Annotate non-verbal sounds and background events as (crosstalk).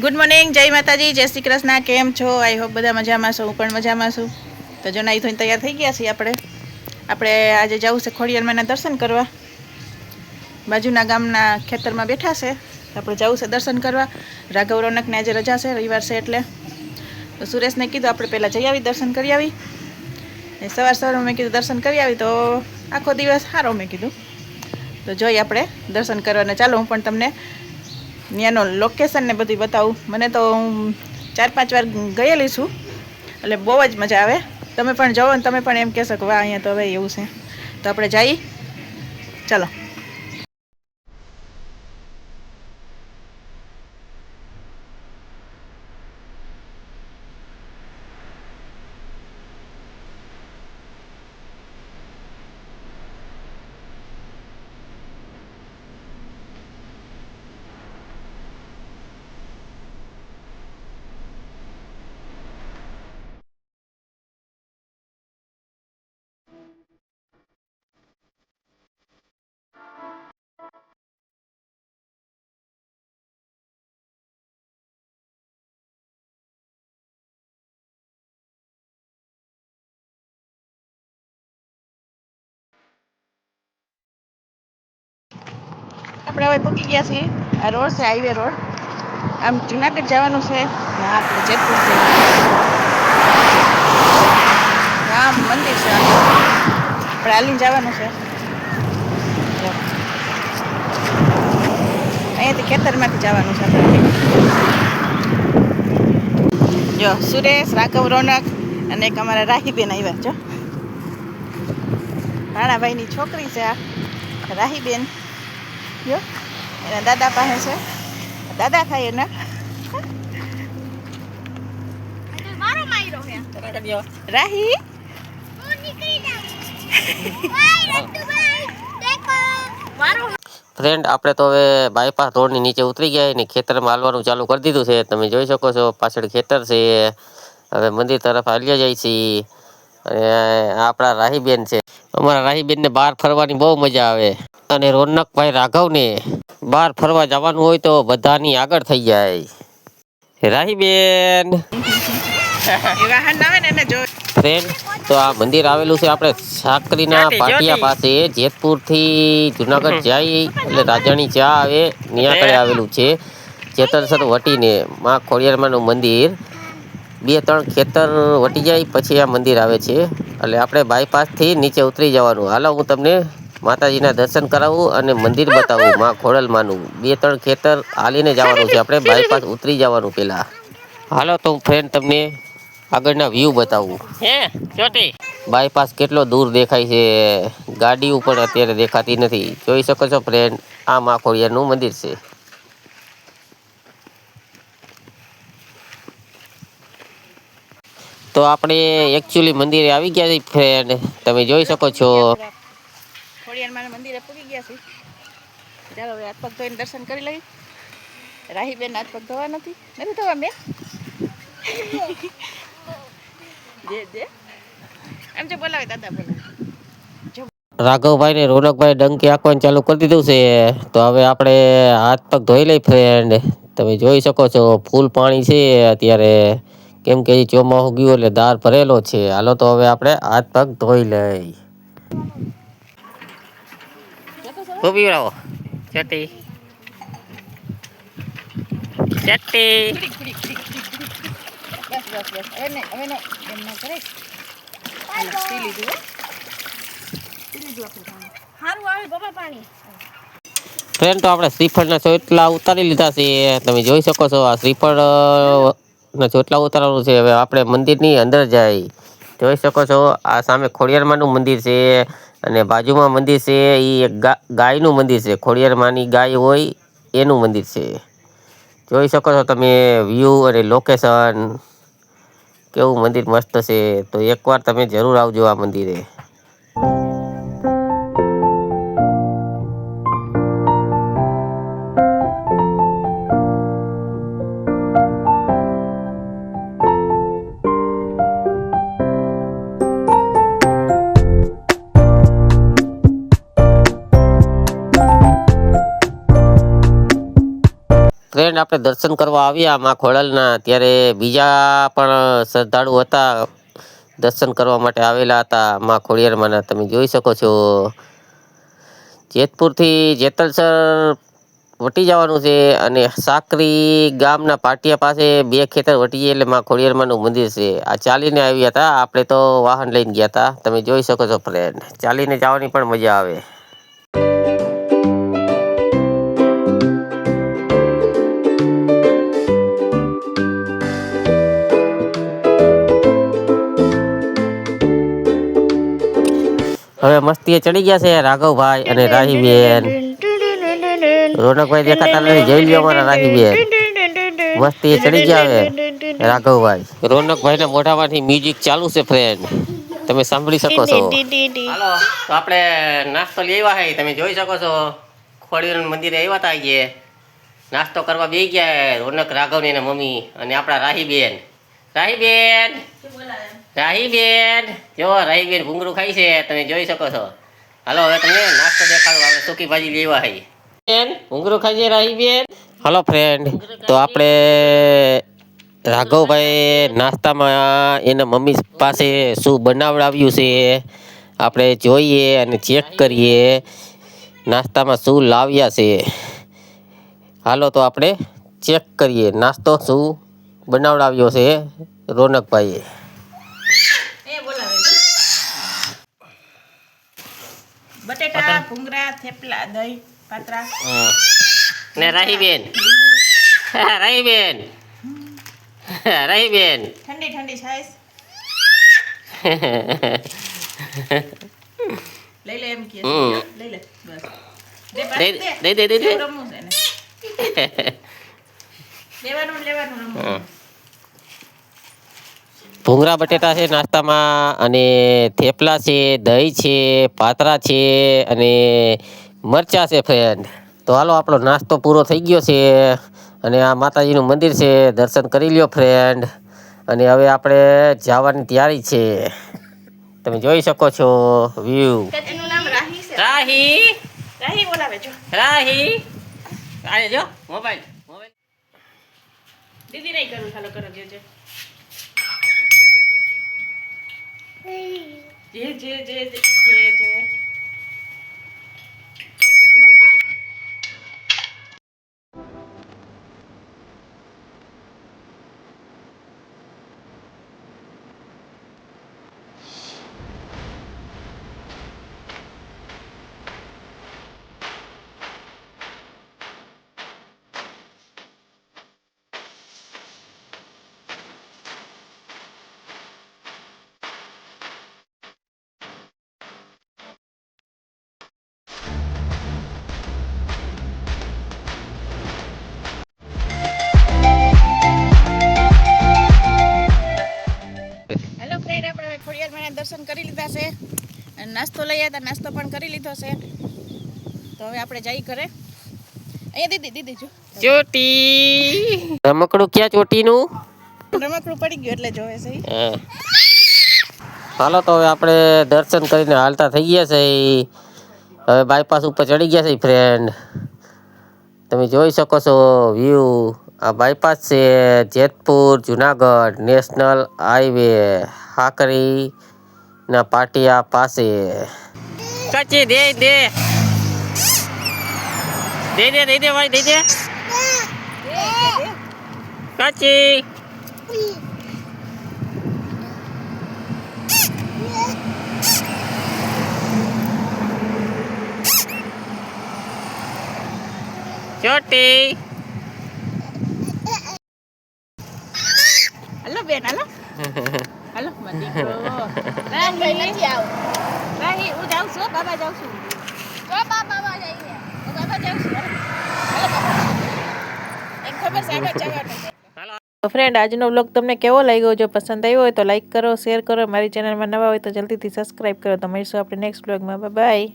Good morning જય માતાજી, જય શ્રી કૃષ્ણ, કેમ છો? આઈ હોપ બધા મજામાં છો, હું પણ મજામાં છું. તો જો નાઈ ધોઈને તૈયાર થઈ ગયા છીએ આપણે. આપણે આજે જવું છે ખોડિયારમાંના દર્શન કરવા. બાજુના ગામના ખેતરમાં બેઠા છે. આપણે જવું છે દર્શન કરવા. રાઘવ રોનકને આજે રજા છે, રવિવાર છે એટલે. તો સુરેશને કીધું આપણે પહેલાં જઈ આવી, દર્શન કરી આવી. સવાર સવારમાં મેં કીધું દર્શન કરી આવી, તો આખો દિવસ સારો મેં કીધું. તો જોઈ આપણે દર્શન કરવાને ચાલો હું પણ તમને ત્યાંનો લોકેશન ને બધું બતાવું. મને તો હું ચાર પાંચ વાર ગયેલી છું, એટલે બહુ જ મજા આવે. તમે પણ જાઓ ને તમે પણ એમ કહેશો કે વાહ, અહીંયા તો હવે એવું છે. તો આપણે જઈ ચાલો. આપણે હવે પહોંચી ગયા છીએ. આ રોડ છે હાઈવે રોડ. આમ જુનાગઢ જવાનું છે. ને આપણે જેતપુર છે. રામ મંદિર છે આપણે હાલીને જવાનું છે. અહીંયાથી ખેતરમાંથી જવાનું છે જો, સુરેશ, રાઘવ, રોનક અને એક અમારા રાહીબેન આવ્યા જો રાણાભાઈની છોકરી છે આ રાહીબેન. જો એના દાદા પાસે છે. દાદા થાય એના. રાહી. ફ્રેન્ડ આપણે તો હવે બાયપાસ રોડની નીચે ઉતરી ગયા ને ખેતરમાં હાલવાનું ચાલુ કરી દીધું છે. તમે જોઈ શકો છો, પાછળ ખેતર છે. હવે મંદિર તરફ હાલ્યા જાય છે. અને આપણા રાહીબેન છે. અમારા રાહીબેનને બહાર ફરવાની બહુ મજા આવે. અને રોનકભાઈ રાઘવને બહાર ફરવા જવાનું હોય તો બધાની આગળ થઈ જાય. રાહીબેન. ફ્રેન્ડ તો આ મંદિર આવેલું છે આપણે સાકરીના પાટિયા પાસે જેતપુરથી જુનાગઢ જાય એટલે રાજાની ચા આવે ત્યાં આવેલું છે. ચેતરસર વટીને માં ખોડિયારમાંનું મંદિર. બે ત્રણ ખેતર વટી જાય પછી આ મંદિર આવે છે. એટલે આપણે બાયપાસથી થી નીચે ઉતરી જવાનું. હાલો હું તમને માતાજીના દર્શન કરાવવું અને મંદિર બતાવવું માં ખોડલમાંનું બે ત્રણ ખેતર હાલીને જવાનું છે આપણે બાયપાસ ઉતરી જવાનું પહેલા હાલો તો ફ્રેન્ડ તમને આગળના વ્યૂ બતાવું. હે ચોટી. બાયપાસ કેટલો દૂર દેખાય છે? ગાડી ઉપર અત્યારે દેખાતી નથી. જોઈ શકો છો ફ્રેન્ડ આ મા ખોડિયારનું મંદિર છે. તો આપણે એકચ્યુઅલી મંદિરે આવી ગયા છીએ ફ્રેન્ડ તમે જોઈ શકો છો. ખોડિયારમાં મંદિરે પૂરી ગયા છે. ચાલો હવે હાથ પગ ધોઈને દર્શન કરી લઈએ. રાહીબેન હાથ પગ ધોવા નથી. નથી ધોવા મેં જે જે. એમ જો બોલાવે, દાદા બોલાવે. રાઘવભાઈ ને રોનકભાઈ ડંકી આંકવાનું ચાલુ કરી દીધું છે. તો હવે આપણે હાથ પગ ધોઈ લઈ ફ્રેન્ડ તમે જોઈ શકો છો, ફૂલ પાણી છે. અત્યારે કેમ કે ચોમાસું ગયું એટલે દાર ભરેલો છે. હાલો તો હવે આપણે હાથ પગ ધોઈ લઈ ઊભી રહો ચટી ચટી હો ફ્રેન્ડ તો આપણે શ્રીફળના ચોટલા ઉતારી લીધા છે. તમે જોઈ શકો છો, આ શ્રીફળ ના ચોટલા ઉતારવાનું છે. હવે આપણે મંદિરની અંદર જાય જોઈ શકો છો, આ સામે ખોડિયારમાંનું મંદિર છે. અને બાજુમાં મંદિર છે એ એક ગાયનું મંદિર છે. ખોડિયારમાંની ગાય હોય, એનું મંદિર છે. જોઈ શકો છો તમે વ્યૂ અને લોકેશન કેવું મંદિર મસ્ત છે. તો એકવાર તમે જરૂર આવજો આ મંદિરે. ફ્રેન્ડ આપણે દર્શન કરવા આવ્યા માં ખોડલના, ત્યારે બીજા પણ શ્રદ્ધાળુ હતા, દર્શન કરવા માટે આવેલા હતા માં ખોડિયારમાંના. તમે જોઈ શકો છો, જેતપુરથી જેતલસર વટી જવાનું છે અને સાકરી ગામના પાટિયા પાસે બે ખેતર વટીએ એટલે માં ખોડિયારમાંનું મંદિર છે. આ ચાલીને આવ્યા હતા, આપણે તો વાહન લઈને ગયા હતા. તમે જોઈ શકો છો, ફ્રેન્ડ, ચાલીને જવાની પણ મજા આવે. મસ્તીએ ચડી ગયા છે રાઘવભાઈ અને રાહીબેન. રોનકભાઈ દેખાતા નથી, જોઈ લ્યો અમારા રાહીબેન. મસ્તીએ ચડી ગયા હવે રાઘવભાઈ. રોનકભાઈના મોઢામાંથી મ્યુઝિક ચાલુ છે ફ્રેન્ડ. તમે સાંભળી શકો છો. હાલો, તો આપણે નાસ્તો લઈ હે, તમે જોઈ શકો છો. ખોડિયાર મંદિરે આવ્યા હતા નાસ્તો કરવા બે ગયા રોનક રાઘવની અને મમ્મી અને આપણા રાહીબેન. રાહીબેન રાહીબેન જો રાહીબેન ભૂંગળું ખાય છે તમે જોઈ શકો છો. હાલો હવે તમને નાસ્તો દેખાડો આપણે સૂકી ભાજી લેવા આવી બેન ભૂંગળું ખાય છે રાહીબેન હાલો ફ્રેન્ડ તો આપણે રાઘવભાઈ નાસ્તામાં એના મમ્મી પાસે શું બનાવડાવ્યું છે આપણે જોઈએ અને ચેક કરીએ. નાસ્તામાં શું લાવ્યા છે. હાલો તો આપણે ચેક કરીએ. નાસ્તો શું બનાવડાવ્યો છે રોનકભાઈએ. બટેટા ભૂંગળા થેપલા દહીં પાત્રા. ને રાહીબેન. રાહીબેન. રાહીબેન. ઠંડી ઠંડી છાશ. લઈ લે એમ કે. હમ. લઈ લે બસ. દે દે દે. દે દે (laughs) ભૂંગળા બટેટા છે નાસ્તામાં અને થેપલા છે દહીં છે પાતરા છે અને મરચા છે ફ્રેન્ડ તો હાલો આપણો નાસ્તો પૂરો થઈ ગયો છે અને આ માતાજીનું મંદિર છે દર્શન કરી લ્યો ફ્રેન્ડ અને હવે આપણે જવાની તૈયારી છે. તમે જોઈ શકો છો વ્યૂ કચનું રાહી રાહી? બોલાવે જો. રાહી? જો મોબાઈલ. દીદી નહીં કરું ચાલો કરો જે જે જે જે જે જે જે. દર્શન કરી લીધા છે. અને નાસ્તો લઈ આવ્યા નાસ્તો પણ કરી લીધો છે. તો હવે આપણે જઈ ઘરે. અહીંયા દીદી દીદી જો. ચોટી. રમકડું ક્યાં ચોટીનું? રમકડું પડી ગયું એટલે જોવે છે. હાલો તો હવે આપણે દર્શન કરીને હાલતા થઈ ગયા છે. હવે બાયપાસ ઉપર ચડી ગયા છે ફ્રેન્ડ તમે જોઈ શકો છો વ્યૂ આ બાયપાસ છે જેતપુર જુનાગઢ નેશનલ હાઈવે હાકરી. ના પાટિયા પાસે. કચી, દે દે. દે દે દે દે, ભાઈ, દે દે. કચી. ચોટી હાલો બેન હાલો હાલો મારો દીકરો રાહી નથી આવું રાહી હું જાઉં છું બાબા જાઉં છું. તો બાબા જઈએ. હું બાબા જાઉં છું. એક ખબર છે જવાનું. તો ફ્રેન્ડ આજનો વ્લોગ તમને કેવો લાગ્યો? જો પસંદ આવ્યો હોય તો લાઈક કરો શેર કરો. મારી ચેનલમાં નવા હોય તો જલ્દીથી સબસ્ક્રાઈબ કરો. તો મળીશું આપણે નેક્સ્ટ વ્લોગમાં બાય